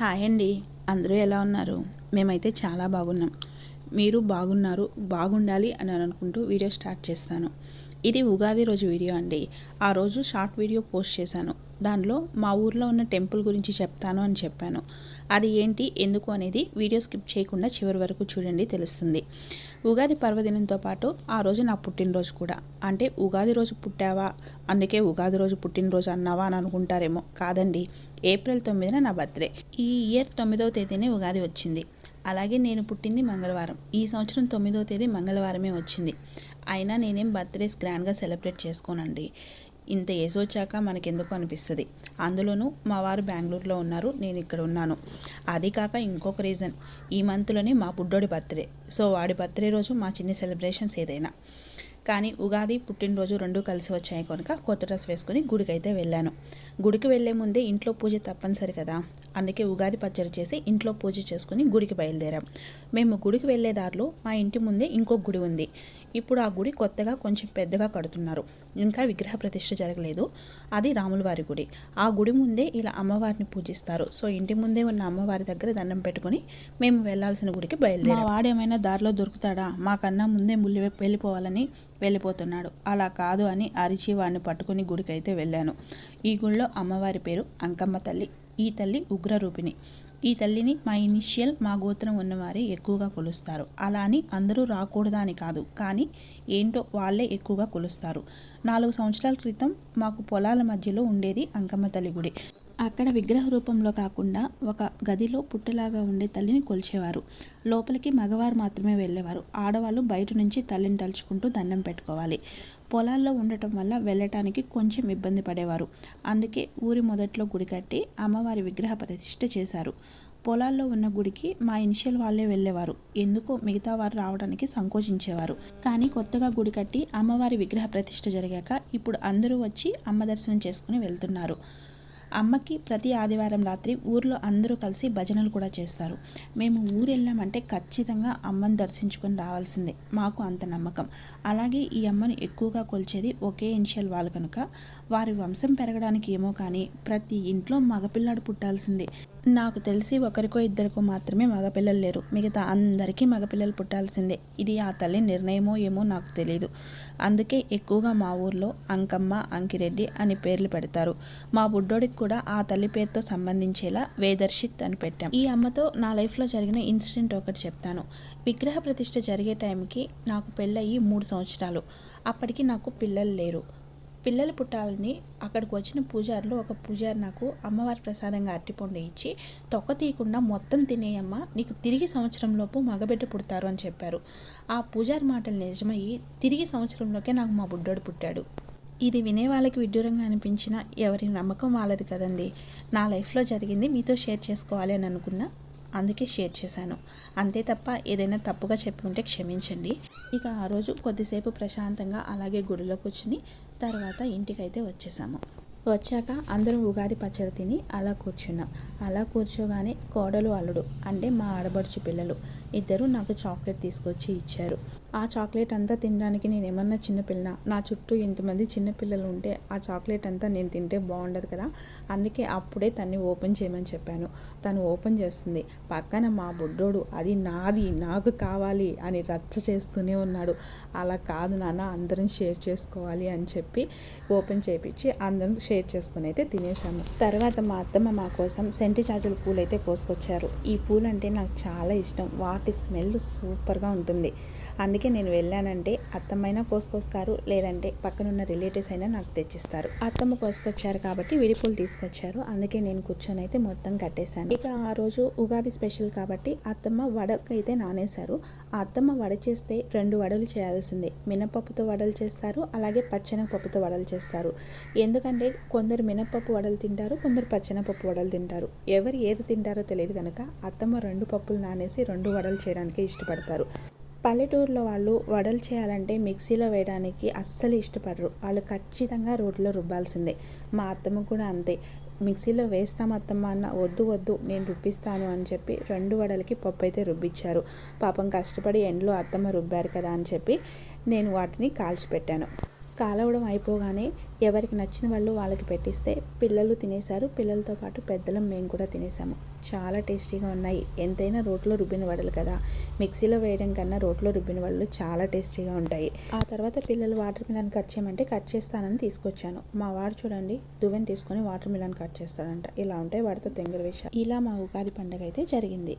Hi అండి. అందరూ ఎలా ఉన్నారు? మేమైతే చాలా బాగున్నాం. మీరు బాగున్నారు బాగుండాలి అని అనుకుంటూ వీడియో స్టార్ట్ చేస్తాను. ఇది ఉగాది రోజు వీడియో అండి. ఆ రోజు షార్ట్ వీడియో పోస్ట్ చేశాను. దానిలో మా ఊర్లో ఉన్న టెంపుల్ గురించి చెప్తాను అని చెప్పాను. అది ఏంటి ఎందుకు అనేది వీడియో స్కిప్ చేయకుండా చివరి వరకు చూడండి తెలుస్తుంది. ఉగాది పర్వదినంతో పాటు ఆ రోజు నా పుట్టినరోజు కూడా. అంటే ఉగాది రోజు పుట్టావా? అందుకే ఉగాది రోజు పుట్టినరోజు అన్నావా అని అనుకుంటారేమో. కాదండి ఏప్రిల్ తొమ్మిదిన నా బర్త్డే. ఈ ఇయర్ తొమ్మిదవ తేదీనే ఉగాది వచ్చింది. అలాగే నేను పుట్టింది మంగళవారం. ఈ సంవత్సరం తొమ్మిదవ తేదీ మంగళవారమే వచ్చింది. అయినా నేనేం బర్త్డేస్ గ్రాండ్గా సెలబ్రేట్ చేసుకోనండి. ఇంత ఏజ్ వచ్చాక మనకెందుకు అనిపిస్తుంది? అందులోనూ మా వారు బెంగళూరులో ఉన్నారు నేను ఇక్కడ ఉన్నాను. అది కాక ఇంకొక రీజన్ ఈ మంత్లోనే మా బుడ్డోడి బర్త్డే. సో వాడి బర్త్డే రోజు మా చిన్ని సెలబ్రేషన్స్ ఏదైనా. కానీ ఉగాది పుట్టినరోజు రెండు కలిసి వచ్చాయి కనుక కొత్త డ్రెస్ వేసుకుని గుడికి అయితే వెళ్ళాను. గుడికి వెళ్ళే ముందే ఇంట్లో పూజ తప్పనిసరి కదా. అందుకే ఉగాది పచ్చడి చేసి ఇంట్లో పూజ చేసుకుని గుడికి బయలుదేరాం. మేము గుడికి వెళ్ళే దారిలో మా ఇంటి ముందే ఇంకో గుడి ఉంది. ఇప్పుడు ఆ గుడి కొత్తగా కొంచెం పెద్దగా కడుతున్నారు. ఇంకా విగ్రహ ప్రతిష్ఠ జరగలేదు. అది రాములవారి గుడి. ఆ గుడి ముందే ఇలా అమ్మవారిని పూజిస్తారు. సో ఇంటి ముందే ఉన్న అమ్మవారి దగ్గర దండం పెట్టుకుని మేము వెళ్ళాల్సిన గుడికి బయలుదేరాం. వాడేమైనా దారిలో దొరుకుతాడా? మాకన్నా ముందే ముల్లి వెళ్ళిపోవాలని వెళ్ళిపోతున్నాడు. అలా కాదు అని అరిచి వాడిని పట్టుకుని గుడికైతే వెళ్ళాను. ఈ గుడిలో అమ్మవారి పేరు అంకమ్మ తల్లి. ఈ తల్లి ఉగ్రరూపిణి. ఈ తల్లిని మా ఇనిషియల్ మా గోత్రం ఉన్నవారే ఎక్కువగా కొలుస్తారు. అలా అని అందరూ రాకూడదా అని కాదు కానీ ఏంటో వాళ్ళే ఎక్కువగా కొలుస్తారు. నాలుగు సంవత్సరాల క్రితం మాకు పొలాల మధ్యలో ఉండేది అంకమ్మ తల్లి గుడి. అక్కడ విగ్రహ రూపంలో కాకుండా ఒక గదిలో పుట్టలాగా ఉండే తల్లిని కొలిచేవారు. లోపలికి మగవారు మాత్రమే వెళ్ళేవారు. ఆడవాళ్ళు బయట నుంచి తల్లిని తలుచుకుంటూ దండం పెట్టుకోవాలి. పొలాల్లో ఉండటం వల్ల వెళ్ళటానికి కొంచెం ఇబ్బంది పడేవారు. అందుకే ఊరి మొదట్లో గుడి కట్టి అమ్మవారి విగ్రహ ప్రతిష్ఠ చేశారు. పొలాల్లో ఉన్న గుడికి మా ఇనిషియల్ వాళ్ళే వెళ్ళేవారు. ఎందుకో మిగతా వారు రావడానికి సంకోచించేవారు. కానీ కొత్తగా గుడి కట్టి అమ్మవారి విగ్రహ ప్రతిష్ఠ జరిగాక ఇప్పుడు అందరూ వచ్చి అమ్మ దర్శనం చేసుకుని వెళ్తున్నారు. అమ్మకి ప్రతి ఆదివారం రాత్రి ఊర్లో అందరూ కలిసి భజనలు కూడా చేస్తారు. మేము ఊరు వెళ్ళామంటే ఖచ్చితంగా అమ్మని దర్శించుకొని రావాల్సిందే. మాకు అంత నమ్మకం. అలాగే ఈ అమ్మను ఎక్కువగా కొలిచేది ఒకే ఇన్షియల్ వాళ్ళు కనుక. వారి వంశం పెరగడానికి ఏమో కానీ ప్రతి ఇంట్లో మగపిల్లాడు పుట్టాల్సిందే. నాకు తెలిసి ఒకరికో ఇద్దరికో మాత్రమే మగపిల్లలు లేరు. మిగతా అందరికీ మగపిల్లలు పుట్టాల్సిందే. ఇది ఆ తల్లి నిర్ణయమో ఏమో నాకు తెలియదు అందుకే ఎక్కువగా మా ఊర్లో అంకమ్మ అంకిరెడ్డి అని పేర్లు పెడతారు. మా బుడ్డోడికి కూడా ఆ తల్లి పేరుతో సంబంధించేలా వేదర్శిత్ అని పెట్టాం. ఈ అమ్మతో నా లైఫ్లో జరిగిన ఇన్సిడెంట్ ఒకటి చెప్తాను. విగ్రహ ప్రతిష్ఠ జరిగే టైంకి నాకు పెళ్ళయి మూడు సంవత్సరాలు. అప్పటికి నాకు పిల్లలు లేరు. పిల్లలు పుట్టాలని అక్కడికి వచ్చిన పూజారులు ఒక పూజారి నాకు అమ్మవారి ప్రసాదంగా అరటిపండు ఇచ్చి తొక్క తీయకుండా మొత్తం తినేయమ్మ నీకు తిరిగి సంవత్సరంలోపు మగబిడ్డ పుడతారు అని చెప్పారు. ఆ పూజారి మాటలు నిజమయ్యి తిరిగి సంవత్సరంలోకే నాకు మా బుడ్డోడు పుట్టాడు. ఇది వినే వాళ్ళకి విడ్డూరంగా అనిపించిన ఎవరి నమ్మకం వాళ్ళది కదండి. నా లైఫ్లో జరిగింది మీతో షేర్ చేసుకోవాలి అని అనుకున్నా. అందుకే షేర్ చేశాను. అంతే తప్ప ఏదైనా తప్పుగా చెప్పి ఉంటే క్షమించండి. ఇక ఆ రోజు కొద్దిసేపు ప్రశాంతంగా అలాగే గుడిలో కూర్చుని తర్వాత ఇంటికైతే వచ్చేసాము. వచ్చాక అందరం ఉగాది పచ్చడి తిని అలా కూర్చున్నాం. అలా కూర్చోగానే కోడలు అల్లుడు అంటే మా ఆడబడుచు పిల్లలు. ఇద్దరు నాకు చాక్లెట్ తీసుకొచ్చి ఇచ్చారు. ఆ చాక్లెట్ అంతా తినడానికి నేను ఏమన్నా చిన్నపిల్ల నా చుట్టూ ఎంతమంది చిన్నపిల్లలు ఉంటే ఆ చాక్లెట్ అంతా నేను తింటే బాగుండదు కదా? అందుకే అప్పుడే తన్ని ఓపెన్ చేయమని చెప్పాను. తను ఓపెన్ చేస్తుంది. పక్కన మా బుడ్డోడు అది నాది నాకు కావాలి అని రచ్చ చేస్తూనే ఉన్నాడు. అలా కాదు నాన్న అందరం షేర్ చేసుకోవాలి అని చెప్పి ఓపెన్ చేయించి అందరం షేర్ చేసుకుని అయితే తినేసాము. తర్వాత మా అత్తమ్మ మా కోసం సెంటి చాచుల పూలు అయితే కోసుకొచ్చారు. ఈ పూలు అంటే నాకు చాలా ఇష్టం. వా వాటి స్మెల్ సూపర్గా ఉంటుంది. అందుకే నేను వెళ్ళానంటే అత్తమ్మైనా కోసుకొస్తారు లేదంటే పక్కనున్న రిలేటివ్స్ అయినా నాకు తెచ్చిస్తారు. అత్తమ్మ కోసుకొచ్చారు కాబట్టి విడిపూలు తీసుకొచ్చారు. అందుకే నేను కూర్చొని అయితే మొత్తం కట్టేశాను. ఇక ఆ రోజు ఉగాది స్పెషల్ కాబట్టి అత్తమ్మ వడకైతే నానేశారు. ఆ అత్తమ్మ వడ చేస్తే రెండు వడలు చేయాల్సిందే. మినపప్పుతో వడలు చేస్తారు అలాగే పచ్చెనపప్పుతో వడలు చేస్తారు. ఎందుకంటే కొందరు మినపప్పు వడలు తింటారు కొందరు పచ్చెనపప్పు వడలు తింటారు. ఎవరు ఏది తింటారో తెలియదు కనుక అత్తమ్మ రెండు పప్పులు నానేసి రెండు వడలు చేయడానికి ఇష్టపడతారు. పల్లెటూరులో వాళ్ళు వడలు చేయాలంటే మిక్సీలో వేయడానికి అస్సలు ఇష్టపడరు. వాళ్ళు ఖచ్చితంగా రోడ్లో రుబ్బాల్సిందే. మా అత్తమ్మ కూడా అంతే. మిక్సీలో వేస్తాం అత్తమ్మ అన్న వద్దు వద్దు నేను రుబ్బిస్తాను అని చెప్పి రెండు వడలకి పప్పు అయితే రుబ్బిచ్చారు. పాపం కష్టపడి ఎండ్లో అత్తమ్మ రుబ్బారు కదా అని చెప్పి నేను వాటిని కాల్చిపెట్టాను. కాలవడం అయిపోగానే ఎవరికి నచ్చిన వాళ్ళు వాళ్ళకి పెట్టిస్తే పిల్లలు తినేశారు. పిల్లలతో పాటు పెద్దలం మేము కూడా తినేసాము చాలా టేస్టీగా ఉన్నాయి. ఎంతైనా రోట్లో రుబ్బిన వడలు కదా. మిక్సీలో వేయడం కన్నా రోట్లో రుబ్బిన వడలు చాలా టేస్టీగా ఉంటాయి. ఆ తర్వాత పిల్లలు వాటర్ మిలన్ కట్ చేయమంటే కట్ చేస్తానని తీసుకొచ్చాను. మా వాడు చూడండి దువ్వెన తీసుకొని వాటర్ మిలన్ కట్ చేస్తాడంట ఇలా ఉంటాయి వాడితో తెంగర వేష ఇలా మా ఉగాది పండుగ అయితే జరిగింది.